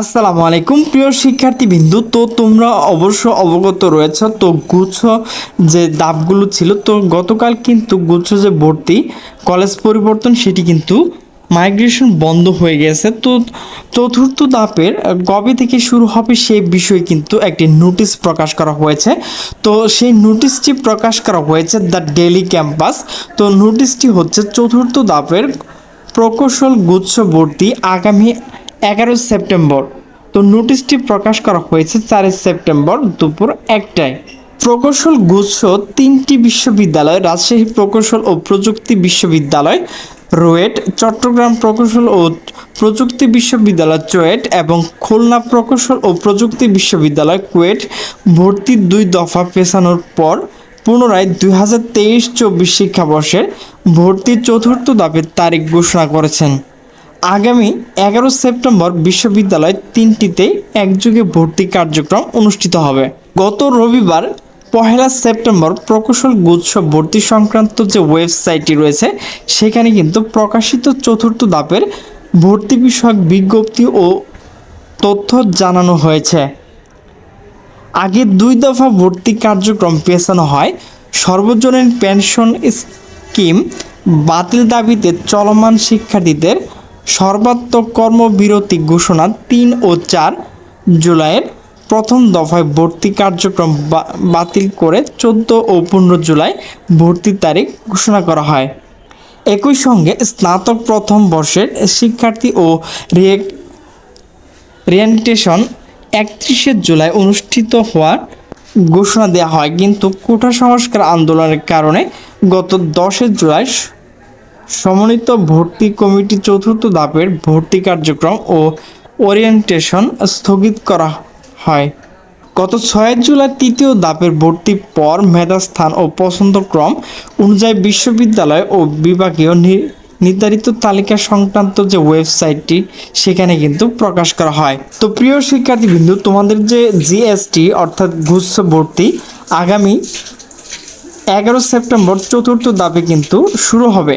আসসালামু আলাইকুম। প্রিয় শিক্ষার্থী বিন্দু, তো তোমরা অবশ্য অবগত রয়েছ, তো গুচ্ছ যে দাবগুলো ছিল, তো গতকাল কিন্তু গুচ্ছ যে ভর্তি, কলেজ পরিবর্তন, সেটি কিন্তু মাইগ্রেশন বন্ধ হয়ে গেছে। তো চতুর্থ ধাপের কবে থেকে শুরু হবে সেই বিষয়ে কিন্তু একটি নোটিশ প্রকাশ করা হয়েছে। তো সেই নোটিশটি প্রকাশ করা হয়েছে দ্য ডেলি ক্যাম্পাস। তো নোটিশটি হচ্ছে, চতুর্থ ধাপের প্রকৌশল গুচ্ছ ভর্তি আগামী এগারো সেপ্টেম্বর। তো নোটিশটি প্রকাশ করা হয়েছে চারই সেপ্টেম্বর দুপুর একটায়। প্রকৌশল গুচ্ছ তিনটি বিশ্ববিদ্যালয়, রাজশাহী প্রকৌশল ও প্রযুক্তি বিশ্ববিদ্যালয়, রোয়েট, চট্টগ্রাম প্রকৌশল ও প্রযুক্তি বিশ্ববিদ্যালয়, চুয়েট এবং খুলনা প্রকৌশল ও প্রযুক্তি বিশ্ববিদ্যালয়, কুয়েট ভর্তির দুই দফা পেছানোর পর পুনরায় দুই হাজার তেইশ চব্বিশ শিক্ষাবর্ষের ভর্তির চতুর্থ ধাপের তারিখ ঘোষণা করেছেন। আগামী এগারো সেপ্টেম্বর বিশ্ববিদ্যালয় তিনটিতে একযোগে ভর্তি কার্যক্রম অনুষ্ঠিত হবে। গত রবিবার পহেলা সেপ্টেম্বর প্রকৌশল গুচ্ছ ভর্তি সংক্রান্ত যে ওয়েবসাইটটি রয়েছে, সেখানে কিন্তু প্রকাশিত চতুর্থ ধাপের ভর্তি বিষয়ক বিজ্ঞপ্তি ও তথ্য জানানো হয়েছে। আগে দুই দফা ভর্তি কার্যক্রম পেছানো হয়। সর্বজনীন পেনশন স্কিম বাতিল দাবিতে চলমান শিক্ষার্থীদের সর্বাত্মক কর্মবিরতি ঘোষণা তিন ও চার জুলাইয়ের প্রথম দফায় ভর্তি কার্যক্রম বাতিল করে চোদ্দ ও পনেরো জুলাই ভর্তির তারিখ ঘোষণা করা হয়। একই সঙ্গে স্নাতক প্রথম বর্ষের শিক্ষার্থী ও রিয়েন্টেশন একত্রিশে জুলাই অনুষ্ঠিত হওয়ার ঘোষণা দেওয়া হয়। কিন্তু কোটা সংস্কার আন্দোলনের কারণে গত দশে জুলাই সমন্বিত ভর্তি কমিটি চতুর্থ ধাপের ভর্তি কার্যক্রম ও ওরিয়েন্টেশন স্থগিত করা হয়। গত ছয় জুলাই তৃতীয় ধাপের ভর্তির পর মেধাস্থান ও পছন্দক্রম অনুযায়ী বিশ্ববিদ্যালয় ও বিভাগীয় নির্ধারিত তালিকা সংক্রান্ত যে ওয়েবসাইটটি, সেখানে কিন্তু প্রকাশ করা হয়। তো প্রিয় শিক্ষার্থীবৃন্দু, তোমাদের যে জিএসটি, অর্থাৎ গুচ্ছ ভর্তি, আগামী এগারো সেপ্টেম্বর চতুর্থ ধাপে কিন্তু শুরু হবে।